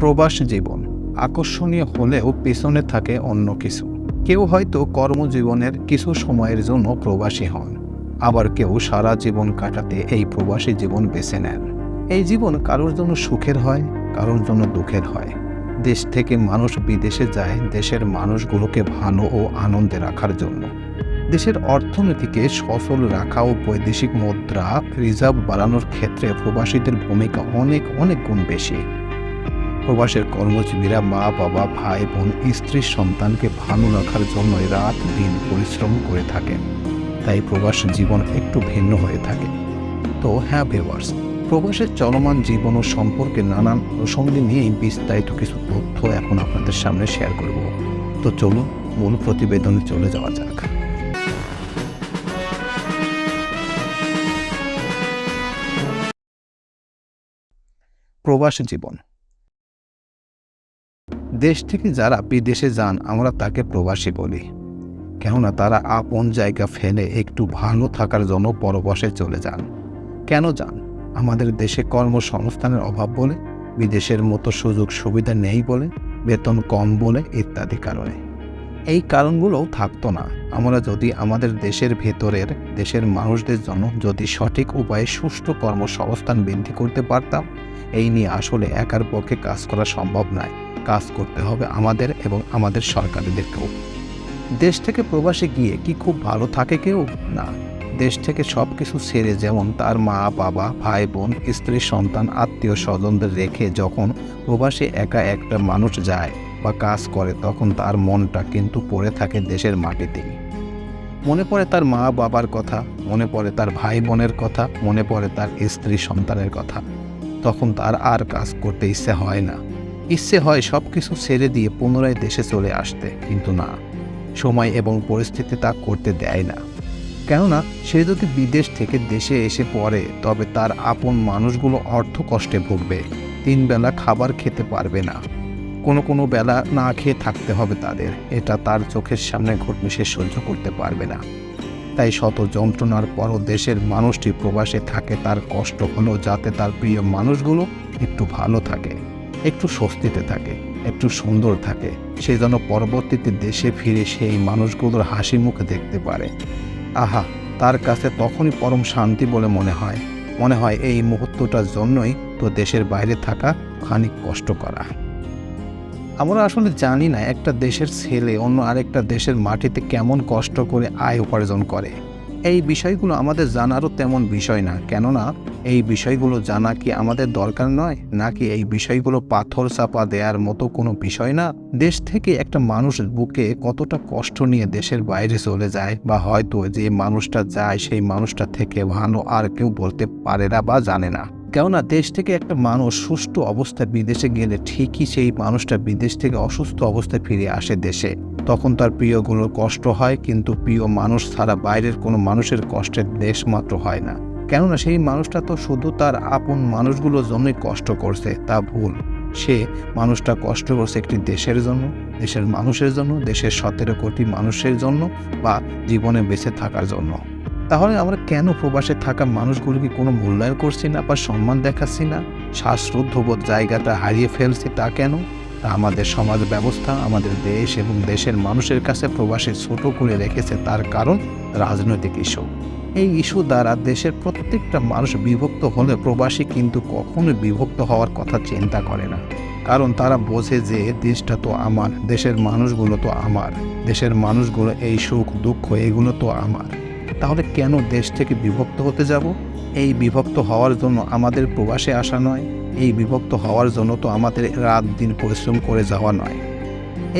প্রবাস জীবন। আকর্ষণীয় হলেও পেছনে থাকে অন্য কিছু। কেউ হয়তো কর্মজীবনের কিছু সময়ের জন্য প্রবাসী হন। আবার কেউ সারা জীবন কাটাতে এই প্রবাসী জীবন বেছে নেন। এই জীবন কারোর জন্য সুখের হয়, কারোর জন্য দুঃখের হয়। দেশ থেকে মানুষ বিদেশে যায় দেশের মানুষগুলোকে ভালো ও আনন্দে রাখার জন্য। দেশের অর্থনীতিকে সফল রাখা ও বৈদেশিক মুদ্রা, রিজার্ভ বাড়ানোর ক্ষেত্রে প্রবাসীদের ভূমিকা অনেক অনেক গুণ বেশি। প্রবাসের কর্মজীবীরা মা, বাবা, ভাই, বোন স্ত্রীর সন্তানকে ভালো রাখার জন্য রাত দিন পরিশ্রম করে থাকেন। তাই প্রবাস জীবন একটু ভিন্ন হয়ে থাকে। তো হ্যাঁ ভিউয়ার্স প্রবাসের চলমান জীবন ও সম্পর্কে নানান প্রসঙ্গে নিয়ে বিস্তারিত কিছু তথ্য এখন আপনাদের সামনে শেয়ার করব। তো চলুন, মূল প্রতিবেদনে চলে যাওয়া যাক। প্রবাস জীবন দেশ থেকে যারা বিদেশে যান, আমরা তাকে প্রবাসী বলি। কেননা তারা আপন জায়গা ফেলে একটু ভালো থাকার জন্য পরবাসে চলে যান। কেন যান? আমাদের দেশে কর্মসংস্থানের অভাব বলে, বিদেশের মতো সুযোগ সুবিধা নেই বলে, বেতন কম বলে ইত্যাদি কারণে। এই কারণগুলোও থাকতো না। আমরা যদি আমাদের দেশের ভেতরের দেশের মানুষদের জন্য যদি সঠিক উপায়ে সুষ্ঠু কর্মসংস্থান বৃদ্ধি করতে পারতাম, এই নিয়ে আসলে একার পক্ষে কাজ করা সম্ভব নয়। কাজ করতে হবে আমাদের এবং আমাদের সরকারিদেরকেও। দেশ থেকে প্রবাসে গিয়ে কি খুব ভালো থাকে কেউ? না। দেশ থেকে সব কিছু ছেড়ে যেমন তার মা, বাবা, ভাই, বোন, স্ত্রী, সন্তান, আত্মীয় স্বজনদের রেখে যখন প্রবাসে একা একটা মানুষ যায় বা কাজ করে, তখন তার মনটা কিন্তু পড়ে থাকে দেশের মাটিতেই। মনে পড়ে তার মা, বাবার কথা, মনে পড়ে তার ভাই, বোনের কথা, মনে পড়ে তার স্ত্রী, সন্তানের কথা। তখন তার আর কাজ করতে ইচ্ছে হয় না। ইচ্ছে হয় সব কিছু ছেড়ে দিয়ে পুনরায় দেশে চলে আসতে, কিন্তু না। সময় এবং পরিস্থিতি তা করতে দেয় না। কেননা, সে যদি বিদেশ থেকে দেশে এসে পড়ে, তবে তার আপন মানুষগুলো অর্থ কষ্টে ভুগবে। তিন বেলা খাবার খেতে পারবে না। কোনো কোনো বেলা না খেয়ে থাকতে হবে তাদের। এটা তার চোখের সামনে ঘটলে সে সহ্য করতে পারবে না। তাই শত যন্ত্রণার পরও দেশের মানুষটি প্রবাসে থাকে তার কষ্ট হলো যাতে তার প্রিয় মানুষগুলো একটু ভালো থাকে। একটু স্বস্তিতে থাকে, একটু সুন্দর থাকে, সে যেন পরবর্তীতে দেশে ফিরে সেই মানুষগুলোর হাসি মুখে দেখতে পারে। আহা, তার কাছে তখনই পরম শান্তি বলে মনে হয়। মনে হয় এই মুহূর্তটার জন্যই তো দেশের বাইরে থাকা খানিক কষ্ট করা। আমরা আসলে জানি না একটা দেশের ছেলে অন্য আরেকটা দেশের মাটিতে কেমন কষ্ট করে আয় উপার্জন করে। এই বিষয়গুলো আমাদের জানারও তেমন বিষয় না। কেননা, এই বিষয়গুলো জানা কি আমাদের দরকার নয়? নাকি এই বিষয়গুলো পাথর চাপা দেওয়ার মতো কোনো বিষয় না? দেশ থেকে একটা মানুষ বুকে কতটা কষ্ট নিয়ে দেশের বাইরে চলে যায়, বা হয়তো যে মানুষটা যায়, সেই মানুষটা থেকে ভালো আর কেউ বলতে পারে না বা জানে না। কেননা দেশ থেকে একটা মানুষ সুস্থ অবস্থায় বিদেশে গেলে ঠিকই সেই মানুষটা বিদেশ থেকে অসুস্থ অবস্থায় ফিরে আসে দেশে। তখন তার প্রিয়গুলোর কষ্ট হয়, কিন্তু প্রিয় মানুষ ছাড়া বাইরের কোনো মানুষের কষ্টের দেশ মাত্র হয় না। কেননা সেই মানুষটা তো শুধু তার আপন মানুষগুলোর জন্যই কষ্ট করছে, তা ভুল। সে মানুষটা কষ্ট করছে একটি দেশের জন্য, দেশের মানুষের জন্য, দেশের সতেরো কোটি মানুষের জন্য বা জীবনে বেঁচে থাকার জন্য। তাহলে আমরা কেন প্রবাসে থাকা মানুষগুলোকে কোনো মূল্যায়ন করছি না বা সম্মান দেখাচ্ছি না? শ্বাসরুদ্ধবোধ জায়গাটা হারিয়ে ফেলছে তা কেন? তা আমাদের সমাজ ব্যবস্থা, আমাদের দেশ এবং দেশের মানুষের কাছে প্রবাসী ছোট করে রেখেছে তার কারণ রাজনৈতিক ইস্যু। এই ইস্যু দ্বারা দেশের প্রত্যেকটা মানুষ বিভক্ত হলে প্রবাসী কিন্তু কখনোই বিভক্ত হওয়ার কথা চিন্তা করে না। কারণ তারা বোঝে যে দেশটা তো আমার, দেশের মানুষগুলো তো আমার, দেশের মানুষগুলো এই সুখ দুঃখ এগুলো তো আমার। তাহলে কেন দেশ থেকে বিভক্ত হতে যাব? এই বিভক্ত হওয়ার জন্য আমাদের প্রবাসে আসা নয়, এই বিভক্ত হওয়ার জন্য তো আমাদের রাত দিন পরিশ্রম করে যাওয়া নয়।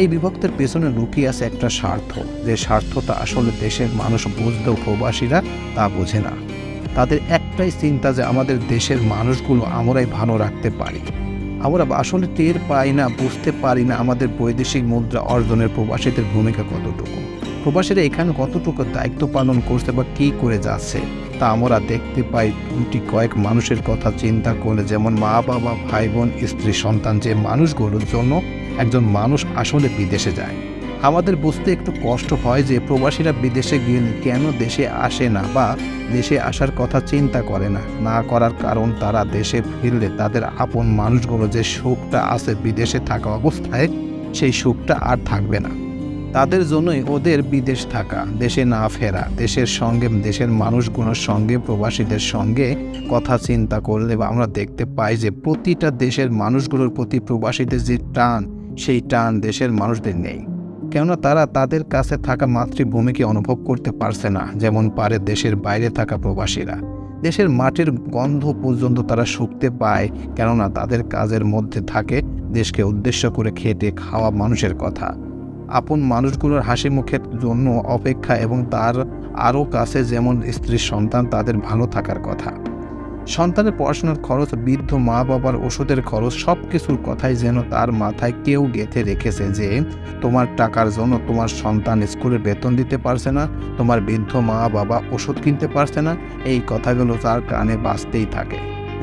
এই বিভক্তের পেছনে লুকিয়ে আছে একটা স্বার্থ, যে স্বার্থটা আসলে দেশের মানুষ বুঝলেও প্রবাসীরা তা বোঝে না। তাদের একটাই চিন্তা যে আমাদের দেশের মানুষগুলো আমরাই ভালো রাখতে পারি। আমরা আসলে টের পাই না, বুঝতে পারি না আমাদের বৈদেশিক মুদ্রা অর্জনের প্রবাসীদের ভূমিকা কতটুকু। প্রবাসীরা এখানে কতটুকু দায়িত্ব পালন করছে বা কী করে যাচ্ছে, তা আমরা দেখতে পাই দুটি কয়েক মানুষের কথা চিন্তা করলে, যেমন মা বাবা ভাই বোন স্ত্রী, সন্তান, যে মানুষগুলোর জন্য একজন মানুষ আসলে বিদেশে যায়। আমাদের বুঝতে একটু কষ্ট হয় যে প্রবাসীরা বিদেশে গেলে কেন দেশে আসে না বা দেশে আসার কথা চিন্তা করে না। না করার কারণ তারা দেশে ফিরলে তাদের আপন মানুষগুলো যে সুখটা আছে বিদেশে থাকা অবস্থায়, সেই সুখটা আর থাকবে না। তাদের জন্যই ওদের বিদেশ থাকা, দেশে না ফেরা, দেশের সঙ্গে, দেশের মানুষগুলোর সঙ্গে, প্রবাসীদের সঙ্গে কথা চিন্তা করলে বা আমরা দেখতে পাই যে প্রতিটা দেশের মানুষগুলোর প্রতি প্রবাসীদের যে টান, সেই টান দেশের মানুষদের নেই। কেননা তারা তাদের কাছে থাকা মাতৃভূমিকে অনুভব করতে পারছে না, যেমন পারে দেশের বাইরে থাকা প্রবাসীরা। দেশের মাটির গন্ধ পর্যন্ত তারা শুকতে পায়, কেননা তাদের কাজের মধ্যে থাকে দেশকে উদ্দেশ্য করে খেটে খাওয়া মানুষের কথা। আপন মানুষগুলোর হাসি মুখের জন্য অপেক্ষা এবং তার আরও কাছে যেমন স্ত্রীর সন্তান, তাদের ভালো থাকার কথা। সন্তানের পড়াশোনার খরচ, বৃদ্ধ মা বাবার ওষুধের খরচ সব কিছুর কথাই যেন তার মাথায় কেউ গেঁথে রেখেছে যে, তোমার টাকার জন্য তোমার সন্তান স্কুলে বেতন দিতে পারছে না, তোমার বৃদ্ধ মা বাবা ওষুধ কিনতে পারছে না। এই কথাগুলো তার কানে বাঁচতেই থাকে।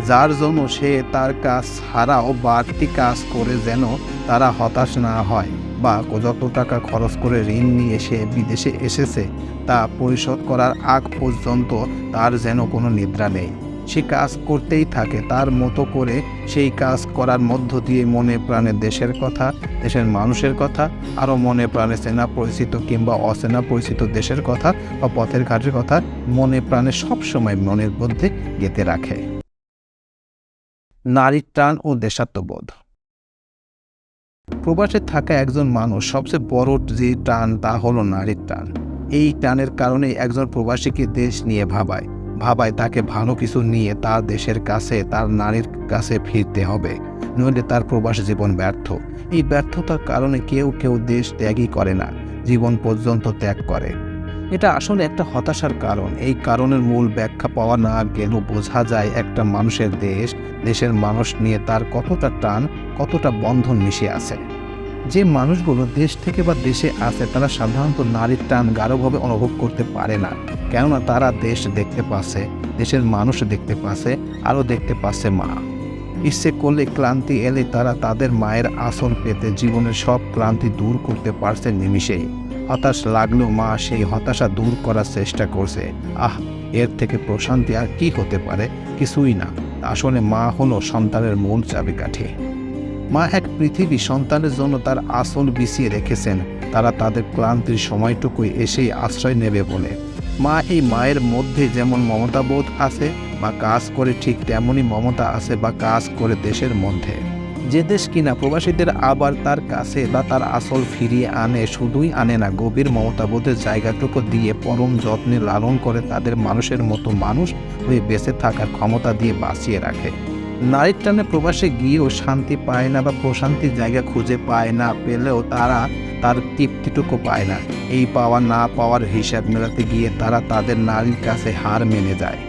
যার জন্য সে তার কাজ ছাড়াও বাড়তি কাজ করে যেন তারা হতাশ না হয়। বা যত টাকা খরচ করে ঋণ নিয়ে সে বিদেশে এসেছে তা পরিশোধ করার আগ পর্যন্ত তার যেন কোনো নিদ্রা নেই। সে কাজ করতেই থাকে, তার মতো করে সেই কাজ করার মধ্য দিয়ে মনে প্রাণে দেশের কথা, দেশের মানুষের কথা, আরও মনে প্রাণে চেনা পরিচিত কিংবা অচেনা পরিচিত দেশের কথা বা পথের ঘাটের কথা মনে প্রাণে সবসময় মনের মধ্যে গেঁথে রাখে। নারীর টান ও দেশাত্মবোধ। প্রবাসে থাকা একজন মানুষ সবচেয়ে বড় যে টান তা হলো নারীর টান। এই টানের কারণে একজন প্রবাসীকে দেশ নিয়ে ভাবায়। ভাবায় তাকে ভালো কিছু নিয়ে তার দেশের কাছে, তার নারীর কাছে ফিরতে হবে, নইলে তার প্রবাস জীবন ব্যর্থ। এই ব্যর্থতার কারণে কেউ কেউ দেশ ত্যাগই করে না, জীবন পর্যন্ত ত্যাগ করে। এটা আসলে একটা হতাশার কারণ। এই কারণের মূল ব্যাখ্যা পাওয়া না গেলেও বোঝা যায় একটা মানুষের দেশ, দেশের মানুষ নিয়ে তার কতটা টান, কতটা বন্ধন মিশে আছে। যে মানুষগুলো দেশ থেকে বা দেশে আসে তারা সাধারণত নারীর টান গাঢ়ভাবে অনুভব করতে পারে না। কেননা তারা দেশ দেখতে পাচ্ছে, দেশের মানুষ দেখতে পাচ্ছে, আরও দেখতে পাচ্ছে মা। ইচ্ছে করলে ক্লান্তি এলে তারা তাদের মায়ের আসন পেতে জীবনের সব ক্লান্তি দূর করতে পারছে নিমিষেই। হতাশ লাগলেও মা, সেই হতাশা দূর করার চেষ্টা করছে। আহ, এর থেকে প্রশান্তি আর কি হতে পারে? কিছুই না। আসলে মা হলো সন্তানের মূল চাবিকাঠি। মা এক পৃথিবী সন্তানের জন্য তার আসল বিছিয়ে রেখেছেন। তারা তাদের ক্লান্তির সময়টুকুই এসেই আশ্রয় নেবে বলে। মা এই মায়ের মধ্যে যেমন মমতাবোধ আছে, বা কাজ করে ঠিক তেমনই মমতা আছে, বা কাজ করে দেশের মধ্যে। যে দেশ কিনা প্রবাসীদের আবার তার কাছে বা তার আসল ফিরিয়ে আনে, শুধুই আনে না, গভীর মমতাবোধের জায়গাটুকু দিয়ে পরম যত্নে লালন করে তাদের মানুষের মতো মানুষ হয়ে বেঁচে থাকার ক্ষমতা দিয়ে বাঁচিয়ে রাখে। নারীর টানে প্রবাসে গিয়েও শান্তি পায় না বা প্রশান্তির জায়গা খুঁজে পায় না, পেলেও তারা তার তৃপ্তিটুকু পায় না। এই পাওয়া না পাওয়ার হিসাব মেলাতে গিয়ে তারা তাদের নারীর কাছে হার মেনে যায়।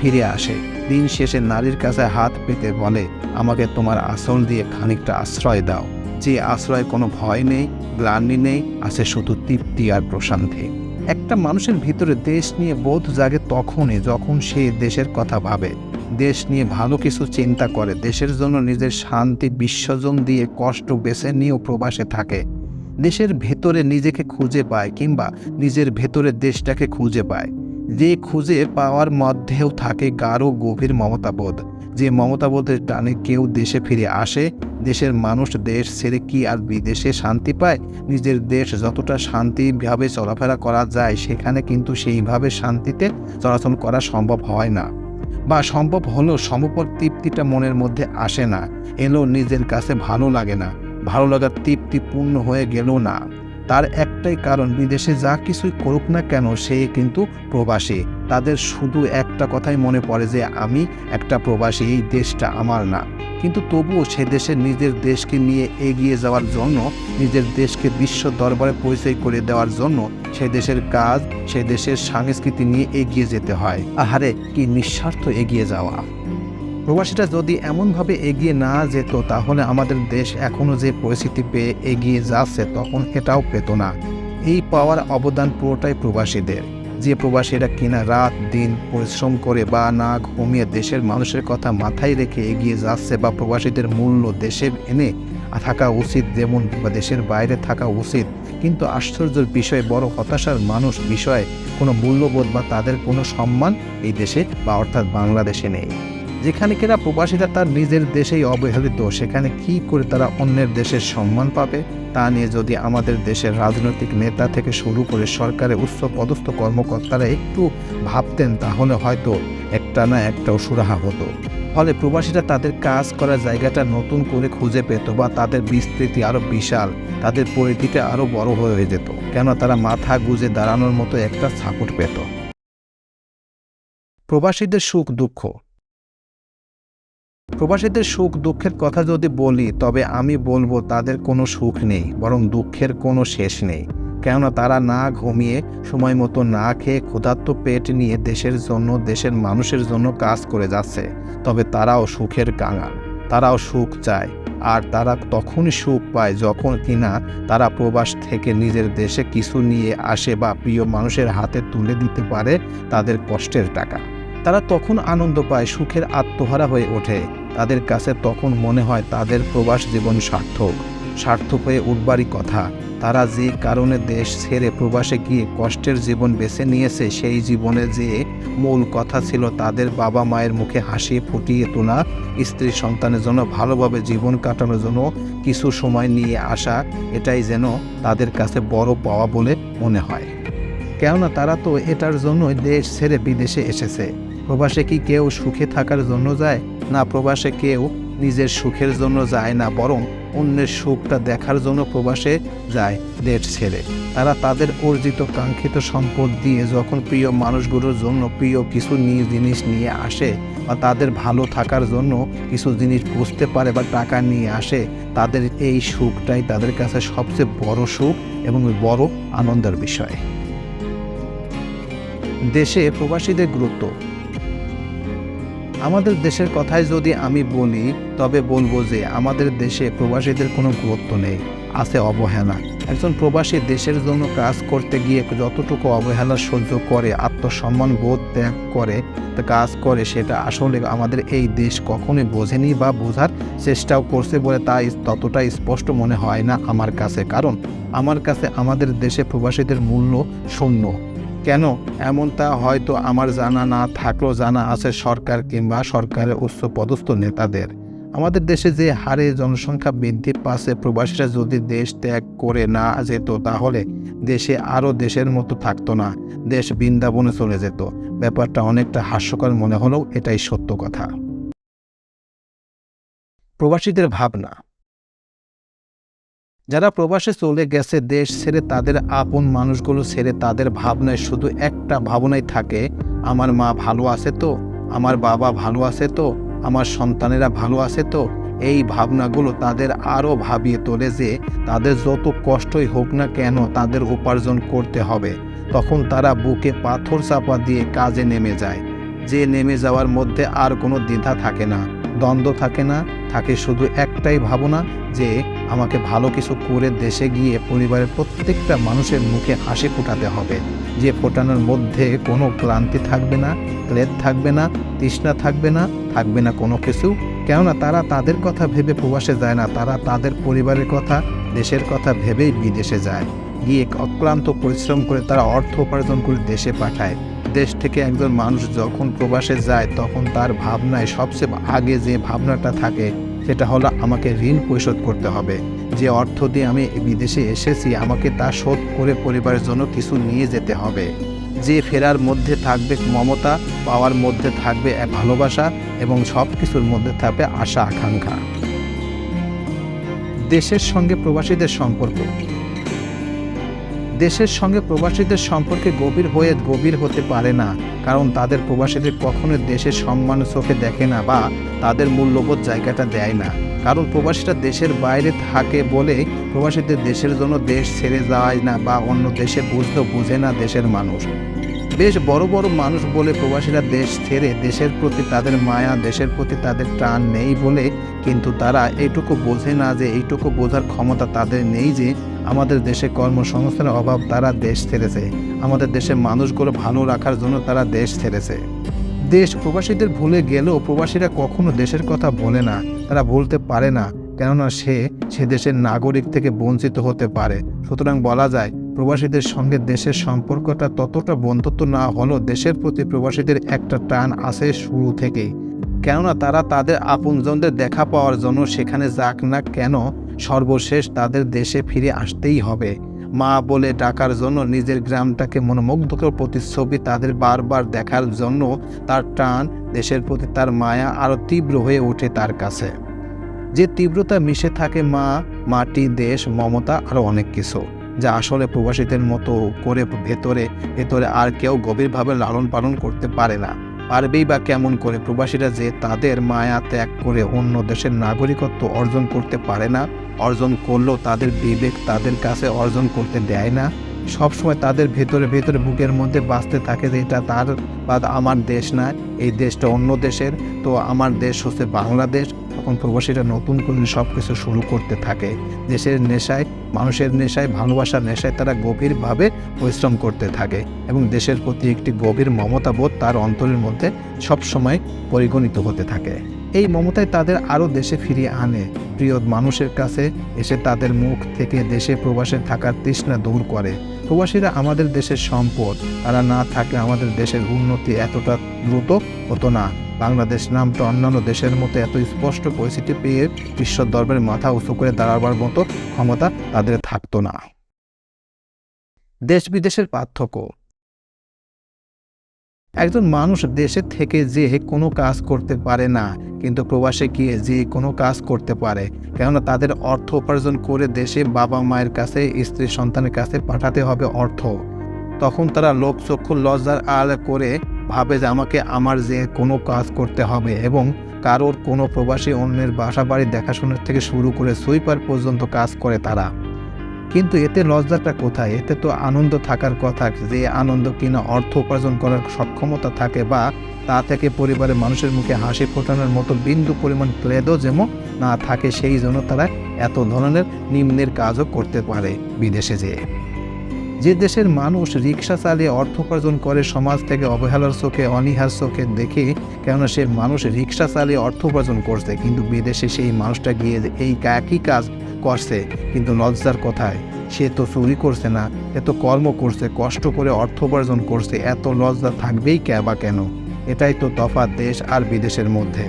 ফিরে আসে। দিন শেষে নারীর কাছে হাত পেতে বলে, আমাকে তোমার আসল দিয়ে খানিকটা আশ্রয় দাও। যে আশ্রয় কোনো ভয় নেই, গ্লানি নেই, আছে শুধু তৃপ্তি আর প্রশান্তি। একটা মানুষের ভিতরে দেশ নিয়ে বোধ জাগে তখনই যখন সে দেশের কথা ভাবে। দেশ নিয়ে ভালো কিছু চিন্তা করে, দেশের জন্য নিজের শান্তি বিসর্জন দিয়ে কষ্ট বেছে নিয়েও প্রবাসে থাকে। দেশের ভেতরে নিজেকে খুঁজে পায় কিংবা নিজের ভেতরে দেশটাকে খুঁজে পায়। যে খুঁজে পাওয়ার মধ্যেও থাকে গাঢ় গভীর মমতাবোধ। যে মমতাবোধের টানে কেউ দেশে ফিরে আসে, দেশের মানুষ দেশ ছেড়ে কি আর বিদেশে শান্তি পায়? নিজের দেশ যতটা শান্তিভাবে চলাফেরা করা যায়, সেখানে কিন্তু সেইভাবে শান্তিতে চলাচল করা সম্ভব হয় না। বা সম্ভব হলেও সমপর তৃপ্তিটা মনের মধ্যে আসে না। এলো নিজের কাছে ভালো লাগে না। ভালো লাগার তৃপ্তি পূর্ণ হয়ে গেল না। তার একটাই কারণ, বিদেশে যা কিছুই করুক না কেন, সে কিন্তু প্রবাসী। তাদের শুধু একটা কথাই মনে পড়ে যে, আমি একটা প্রবাসী, এই দেশটা আমার না। কিন্তু তবুও সে দেশে নিজের দেশকে নিয়ে এগিয়ে যাওয়ার জন্য, নিজের দেশকে বিশ্ব দরবারে পরিচয় করে দেওয়ার জন্য সে দেশের কাজ, সে দেশের সংস্কৃতি নিয়ে এগিয়ে যেতে হয়। আহারে, কি নিঃস্বার্থ এগিয়ে যাওয়া। প্রবাসীরা যদি এমনভাবে এগিয়ে না যেত, তাহলে আমাদের দেশ এখনও যে পরিস্থিতি পেয়ে এগিয়ে যাচ্ছে তখন এটাও পেত না। এই পাওয়ার অবদান পুরোটাই প্রবাসীদের। যে প্রবাসীরা কিনা রাত, দিন পরিশ্রম করে বা না ঘুমিয়ে দেশের মানুষের কথা মাথায় রেখে এগিয়ে যাচ্ছে বা প্রবাসীদের মূল্য দেশে এনে থাকা উচিত যেমন বা দেশের বাইরে থাকা উচিত, কিন্তু আশ্চর্যের বিষয়, বড় হতাশার মানুষ বিষয়ে, কোনো মূল্যবোধ বা তাদের কোনো সম্মান এই দেশে বা অর্থাৎ বাংলাদেশে নেই। যেখানে কিনা প্রবাসীরা তার নিজের দেশেই অবহেলিত, সেখানে কি করে তারা অন্যের দেশের সম্মান পাবে? তা নিয়ে যদি আমাদের দেশের রাজনৈতিক নেতা থেকে শুরু করে সরকারের উচ্চ পদস্থ কর্মকর্তারা একটু ভাবতেন, তাহলে হয়তো একটা না একটাও সুরাহা হতো। ফলে প্রবাসীরা তাদের কাজ করার জায়গাটা নতুন করে খুঁজে পেত বা তাদের বিস্তৃতি আরও বিশাল, তাদের পরিধিটা আরও বড় হয়ে যেত। কেন তারা মাথা গুজে দাঁড়ানোর মতো একটা সাপোর্ট পেত। প্রবাসীদের সুখ দুঃখ প্রবাসীদের সুখ, দুঃখের কথা যদি বলি, তবে আমি বলব তাদের কোনো সুখ নেই, বরং দুঃখের কোনো শেষ নেই। কেননা তারা না ঘুমিয়ে সময় মতো না খেয়ে ক্ষুধার্ত পেট নিয়ে দেশের জন্য, দেশের মানুষের জন্য কাজ করে যাচ্ছে। তবে তারাও সুখের কাঙাল, তারাও সুখ চায়। আর তারা তখনই সুখ পায় যখন কিনা তারা প্রবাস থেকে নিজের দেশে কিছু নিয়ে আসে বা প্রিয় মানুষের হাতে তুলে দিতে পারে তাদের কষ্টের টাকা। তারা তখন আনন্দ পায়, সুখের আত্মহারা হয়ে ওঠে। তাদের কাছে তখন মনে হয় তাদের প্রবাস জীবন সার্থক সার্থক হয়ে উঠবারই কথা। তারা যে কারণে দেশ ছেড়ে প্রবাসে গিয়ে কষ্টের জীবন বেছে নিয়েছে, সেই জীবনে যে মূল কথা ছিল তাদের বাবা মায়ের মুখে হাসি ফুটিয়ে তোলা, স্ত্রী সন্তানের জন্য ভালোভাবে জীবন কাটানোর জন্য কিছু সময় নিয়ে আসা, এটাই যেন তাদের কাছে বড় পাওয়া বলে মনে হয়। কেননা তারা তো এটার জন্যই দেশ ছেড়ে বিদেশে এসেছে। প্রবাসে কি কেউ সুখে থাকার জন্য যায়? না, প্রবাসে কেউ নিজের সুখের জন্য যায় না, বরং অন্যের সুখটা দেখার জন্য প্রবাসে যায় দেশ ছেড়ে। তারা তাদের অর্জিত কাঙ্ক্ষিত সম্পদ দিয়ে যখন প্রিয় মানুষগুলোর জন্য প্রিয় কিছু নিয়ে জিনিস নিয়ে আসে বা তাদের ভালো থাকার জন্য কিছু জিনিস বুঝতে পারে বা টাকা নিয়ে আসে, তাদের এই সুখটাই তাদের কাছে সবচেয়ে বড় সুখ এবং বড় আনন্দের বিষয়। দেশে প্রবাসীদের গুরুত্ব। আমাদের দেশের কথাই যদি আমি বলি, তবে বলব যে আমাদের দেশে প্রবাসীদের কোনো গুরুত্ব নেই, আছে অবহেলা। একজন প্রবাসী দেশের জন্য কাজ করতে গিয়ে যতটুকু অবহেলা সহ্য করে, আত্মসম্মান বোধ ত্যাগ করে কাজ করে, সেটা আসলে আমাদের এই দেশ কখনোই বোঝেনি বা বোঝার চেষ্টাও করছে বলে তা ততটা স্পষ্ট মনে হয় না আমার কাছে। কারণ আমার কাছে আমাদের দেশে প্রবাসীদের মূল্য শূন্য। কেন? এমনটা হয়তো আমার জানা না থাকলেও জানা আছে সরকার কিংবা সরকারের উচ্চ পদস্থ নেতাদের। আমাদের দেশে যে হারে জনসংখ্যা বৃদ্ধি পাচ্ছে, প্রবাসীরা যদি দেশ ত্যাগ করে না যেত তাহলে দেশে আরও দেশের মতো থাকতো না, দেশ বৃন্দাবনে চলে যেত। ব্যাপারটা অনেকটা হাস্যকর মনে হলেও এটাই সত্য কথা। প্রবাসীদের ভাবনা। যারা প্রবাসে চলে গেছে দেশ ছেড়ে তাদের আপন মানুষগুলো ছেড়ে তাদের ভাবনায় শুধু একটা ভাবনাই থাকে, আমার মা ভালো আছে তো? আমার বাবা ভালো আছে তো? আমার সন্তানেরা ভালো আছে তো? এই ভাবনাগুলো তাদের আরও ভাবিয়ে তোলে যে তাদের যত কষ্টই হোক না কেন তাদের উপার্জন করতে হবে। তখন তারা বুকে পাথর চাপা দিয়ে কাজে নেমে যায়। যে নেমে যাওয়ার মধ্যে আর কোনো দ্বিধা থাকে না। দ্বন্দ্ব থাকে না, থাকে শুধু একটাই ভাবনা যে আমাকে ভালো কিছু করে দেশে গিয়ে পরিবারের প্রত্যেকটা মানুষের মুখে হাসি ফোটাতে হবে। যে ফোটানোর মধ্যে কোনো ক্লান্তি থাকবে না, ক্লেদ থাকবে না, তৃষ্ণা থাকবে না থাকবে না কোনো কিছু। কেননা তারা তাদের কথা ভেবে প্রবাসে যায় না, তারা তাদের পরিবারের কথা, দেশের কথা ভেবেই বিদেশে যায়। গিয়ে অক্লান্ত পরিশ্রম করে তারা অর্থ উপার্জন করে দেশে পাঠায়। দেশ থেকে একজন মানুষ যখন প্রবাসে যায়, তখন তার ভাবনায় সবচেয়ে আগে যে ভাবনাটা থাকে, সেটা হলো আমাকে ঋণ পরিশোধ করতে হবে। যে অর্থ দিয়ে আমি বিদেশে এসেছি, আমাকে তা শোধ করে পরিবারের জন্য কিছু নিয়ে যেতে হবে। যে ফেরার মধ্যে থাকবে মমতা, পাওয়ার মধ্যে থাকবে এক ভালোবাসা এবং সব কিছুর মধ্যে থাকবে আশা আকাঙ্ক্ষা দেশের সঙ্গে প্রবাসীদের সম্পর্ক। দেশের সঙ্গে প্রবাসীদের সম্পর্কে গভীর হয়ে গভীর হতে পারে না, কারণ তাদের প্রবাসীদের কখনো দেশের সম্মান চোখে দেখে না বা তাদের মূল্যবোধ জায়গাটা দেয় না। কারণ প্রবাসীরা দেশের বাইরে থাকে বলে প্রবাসীদের দেশের জন্য দেশ ছেড়ে যায় না বা অন্য দেশে বুঝলেও বুঝে না দেশের মানুষ। বেশ বড় বড় মানুষ বলে প্রবাসীরা দেশ ছেড়ে দেশের প্রতি তাদের মায়া, দেশের প্রতি তাদের টান নেই বলে কিন্তু তারা এইটুকু বোঝে না যে, এইটুকু বোঝার ক্ষমতা তাদের নেই যে আমাদের দেশে কর্মসংস্থানের অভাব তারা দেশ ছেড়েছে। আমাদের দেশের মানুষগুলো ভালো রাখার জন্য তারা দেশ ছেড়েছে। দেশ প্রবাসীদের ভুলে গেলেও প্রবাসীরা কখনো দেশের কথা বলে না, তারা বলতে পারে না, কেননা সে সে দেশের নাগরিক থেকে বঞ্চিত হতে পারে। সুতরাং বলা যায়, প্রবাসীদের সঙ্গে দেশের সম্পর্কটা ততটা বন্ধুত্ব না হলেও দেশের প্রতি প্রবাসীদের একটা টান আসে শুরু থেকেই। কেননা তারা তাদের আপনজনদের দেখা পাওয়ার জন্য সেখানে যাক না কেন সর্বশেষ তাদের দেশে ফিরে আসতেই হবে। মা বলে ডাকার জন্য নিজের গ্রামটাকে মনোমুগ্ধকর প্রতিচ্ছবি তাদের বারবার দেখার জন্য তার টান দেশের প্রতি তার মায়া আরও তীব্র হয়ে ওঠে তার কাছে। যে তীব্রতা মিশে থাকে মা, মাটি, দেশ, মমতা আরও অনেক কিছু, যা আসলে প্রবাসীদের মতো করে ভেতরে ভেতরে আর কেউ গভীরভাবে লালন পালন করতে পারে না। পারবেই বা কেমন করে প্রবাসীরা যে তাদের মায়া ত্যাগ করে অন্য দেশের নাগরিকত্ব অর্জন করতে পারে না অর্জন করলেও তাদের বিবেক তাদের কাছে অর্জন করতে দেয় না। সবসময় তাদের ভেতরে ভেতরে বুকের মধ্যে বাঁচতে থাকে যে এটা তার বা আমার দেশ না, এই দেশটা অন্য দেশের, তো আমার দেশ হচ্ছে বাংলাদেশ। তখন প্রবাসীরা নতুন করে সব কিছু শুরু করতে থাকে। দেশের নেশায়, মানুষের নেশায়, ভালোবাসার নেশায় তারা গভীরভাবে পরিশ্রম করতে থাকে এবং দেশের প্রতি একটি গভীর মমতাবোধ তার অন্তরের মধ্যে সবসময় পরিগণিত হতে থাকে। এই মমতায় তাদের আরও দেশে ফিরিয়ে আনে। প্রিয় মানুষের কাছে এসে তাদের মুখ থেকে দেশে প্রবাসে থাকার তৃষ্ণা দূর করে। প্রবাসীরা আমাদের দেশের সম্পদ, তারা না থাকলে আমাদের দেশের উন্নতি এতটা দ্রুত হতো না। বাংলাদেশ নামটা অন্যান্য দেশের মতো এত স্পষ্ট পরিস্থিতি পেয়ে বিশ্ব দরবারে মাথা উঁচু করে দাঁড়াবার মতো ক্ষমতা তাদের থাকতো না। দেশ বিদেশের পার্থক্য। একজন মানুষ দেশে থেকে যে কোনো কাজ করতে পারে না, কিন্তু প্রবাসে গিয়ে যে কোনো কাজ করতে পারে, কেননা তাদের অর্থ উপার্জন করে দেশে বাবা মায়ের কাছে, স্ত্রী সন্তানের কাছে পাঠাতে হবে অর্থ। তখন তারা লোকচক্ষু লজ্জার আল করে ভাবে যে আমাকে আমার যে কোনো কাজ করতে হবে এবং কারোর কোনো প্রবাসী অন্যের বাসা বাড়ি দেখাশোনার থেকে শুরু করে সুইপার পর্যন্ত কাজ করে তারা। কিন্তু এতে লজ্জাটা কোথায়? এতে তো আনন্দ থাকার কথা যে আনন্দ কিনা অর্থ উপার্জন করার সক্ষমতা থাকে বা তা থেকে পরিবারের মানুষের মুখে হাসি ফোটানোর মতো বিন্দু পরিমাণ ক্লেদও যেমন না থাকে, সেই জন্য তারা এত ধরনের নিম্নের কাজও করতে পারে বিদেশে যেয়ে। যে দেশের মানুষ রিক্সা চালিয়ে অর্থ উপার্জন করে, সমাজ থেকে অবহেলার চোখে, অনীহার চোখে দেখে, কেননা সে মানুষ রিক্সা চালিয়ে অর্থ উপার্জন করছে, কিন্তু বিদেশে সেই মানুষটা গিয়ে এই একই কাজ করছে, কিন্তু লজ্জার কথায় সে তো চুরি করছে না এত কর্ম করছে, কষ্ট করে অর্থ উপার্জন করছে, এত লজ্জা থাকবেই কে বা কেন? এটাই তো তফাৎ দেশ আর বিদেশের মধ্যে।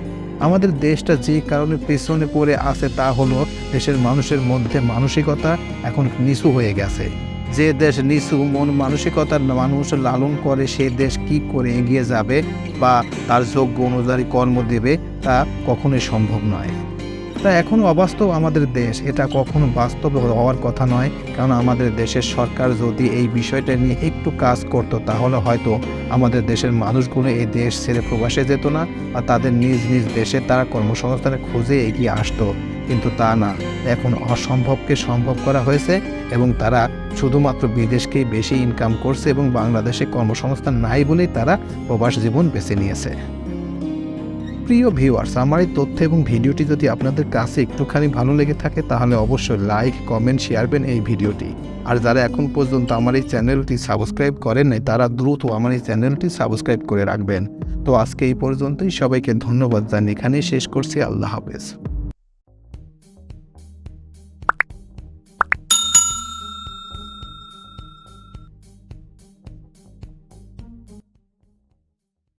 আমাদের দেশটা যে কারণে পেছনে পড়ে আছে তা হলো, দেশের মানুষের মধ্যে মানসিকতা এখন নিচু হয়ে গেছে। যে দেশ নিচু মন মানসিকতার মানুষ লালন করে, সে দেশ কি করে এগিয়ে যাবে বা তার যোগ্য অনুযায়ী কর্ম দেবে, তা কখনোই সম্ভব নয়। তা এখনও অবাস্তব আমাদের দেশ। এটা কখনো বাস্তব হওয়ার কথা নয়। কারণ আমাদের দেশের সরকার যদি এই বিষয়টা নিয়ে একটু কাজ করত, তাহলে হয়তো আমাদের দেশের মানুষগুলো এই দেশ ছেড়ে প্রবাসে যেত না বা তাদের নিজ নিজ দেশে তারা কর্মসংস্থানের খোঁজে এগিয়ে আসতো। কিন্তু তা না। এখন অসম্ভবকে সম্ভব করা হয়েছে এবং তারা শুধুমাত্র বিদেশকেই বেশি ইনকাম করছে এবং বাংলাদেশে কর্মসংস্থান নাই বলেই তারা প্রবাস জীবন বেছে নিয়েছে। প্রিয় ভিউয়ার্স আমার এই তথ্য এবং ভিডিওটি যদি আপনাদের কাছে একটুখানি ভালো লেগে থাকে, তাহলে অবশ্যই লাইক কমেন্ট শেয়ারবেন এই ভিডিওটি। আর যারা এখন পর্যন্ত আমার এই চ্যানেলটি সাবস্ক্রাইব করেন নাই, তারা দ্রুত আমার এই চ্যানেলটি সাবস্ক্রাইব করে রাখবেন। তো আজকে এই পর্যন্তই। সবাইকে ধন্যবাদ জানিয়ে এখানেই শেষ করছি। আল্লাহ হাফেজ।